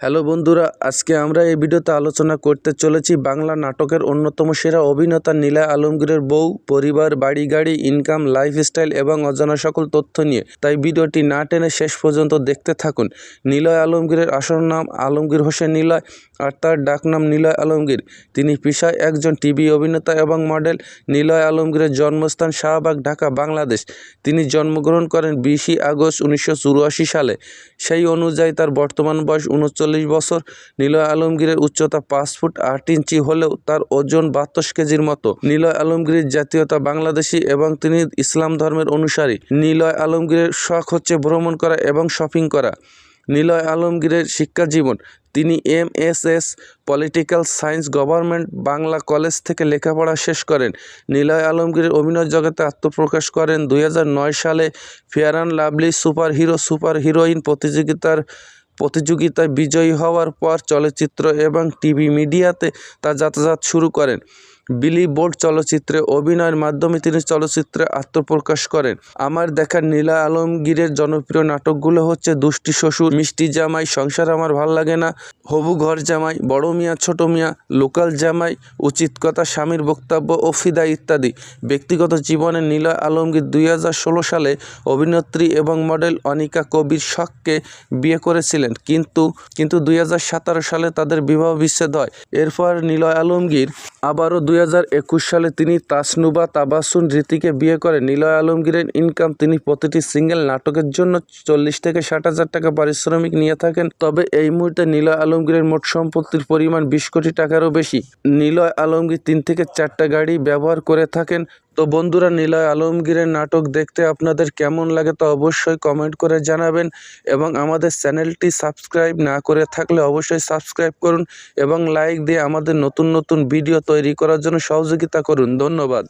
Hello বন্ধুরা, আজকে আমরা এই ভিডিওতে আলোচনা করতে চলেছি বাংলা নাটকের অন্যতম সেরা অভিনেতা নীলা আলমগীরের বউ, পরিবার, বাড়ি গাড়ি ইনকাম লাইফস্টাইল এবং অজানা সকল তথ্য নিয়ে। তাই ভিডিওটি না টেনে শেষ পর্যন্ত দেখতে থাকুন। নিলয় আলমগীরের আসল নাম আলমগীর হোসেন নিলয় আর তার ডাকনাম নিলয় আলমগীর। তিনি পেশায় একজন টিভি অভিনেতা এবং মডেল নিলয় আলমগীরের জন্মস্থান শাহবাগ, ঢাকা, বাংলাদেশ। তিনি জন্মগ্রহণ করেন বিশে আগস্ট উনিশশো চুরাশি সালে। সেই অনুযায়ী তার বর্তমান বয়স উনচল্লিশ বছর নিলয় আলমগীরের উচ্চতা পাঁচ ফুট আট ইঞ্চি হলেও তার ওজন বাহাত্তর কেজির মতো। নিলয় আলমগীরের জাতীয়তা বাংলাদেশি এবং তিনি ইসলাম ধর্মের অনুসারী। নিলয় আলমগীরের শখ হচ্ছে ভ্রমণ করা এবং শপিং করা। নিলয় আলমগীরের শিক্ষা জীবন। তিনি M S S political science, government, Bangla college থেকে লেখাপড়া শেষ করেন। নিলয় আলমগীরের অভিনয় জগতে আত্মপ্রকাশ করেন দুই হাজার নয় সালে Fair and Lovely super hero super heroine প্রতিযোগিতার প্রতিযোগিতায় বিজয়ী হওয়ার পর চলচ্চিত্র এবং টিভি মিডিয়াতে তার যাতায়াত শুরু করেন। বিলি বোর্ড চলচ্চিত্রে অভিনয়ের মাধ্যমে তিনি চলচ্চিত্রে আত্মপ্রকাশ করেন। আমার দেখা নীলা আলমগীরের জনপ্রিয় নাটকগুলো হচ্ছে দুষ্টি শ্বশুর, মিষ্টি জামাই, সংসার আমার ভালো লাগে না, হবু ঘর জামাই, বড় মিয়া, ছোট মিয়া, লোকাল জামাই, উচিত কথা, স্বামীর বক্তব্য ও ফিদা ইত্যাদি। ব্যক্তিগত জীবনে নীলা আলমগীর দুই হাজার ষোলো সালে অভিনেত্রী এবং মডেল অনিকা কবির শখকে বিয়ে করেছিলেন, কিন্তু কিন্তু দুই হাজার সতেরো সালে তাদের বিবাহ বিচ্ছেদ হয়। এরপর নিলয় আলমগীর আবারও দুই সালে তিনি তাসনুবা তাবাসুন রীতিকে বিয়ে করেন। নিলয় আলমগীরের ইনকাম তিনি প্রতিটি সিঙ্গেল নাটকের জন্য চল্লিশ থেকে ষাট হাজার টাকা পারিশ্রমিক নিয়ে থাকেন। তবে এই মুহূর্তে নিলয় আলমগীরের মোট সম্পত্তির পরিমাণ বিশ কোটি টাকারও বেশি। নিলয় আলমগীর তিন থেকে চারটা গাড়ি ব্যবহার করে থাকেন। তো বন্ধুরা, নীলয় আলমগীরের নাটক দেখতে আপনাদের কেমন লাগে তা অবশ্যই কমেন্ট করে জানাবেন এবং আমাদের চ্যানেলটি সাবস্ক্রাইব না করে থাকলে অবশ্যই সাবস্ক্রাইব করুন এবং লাইক দিয়ে আমাদের নতুন নতুন ভিডিও তৈরি করার জন্য সহযোগিতা করুন। ধন্যবাদ।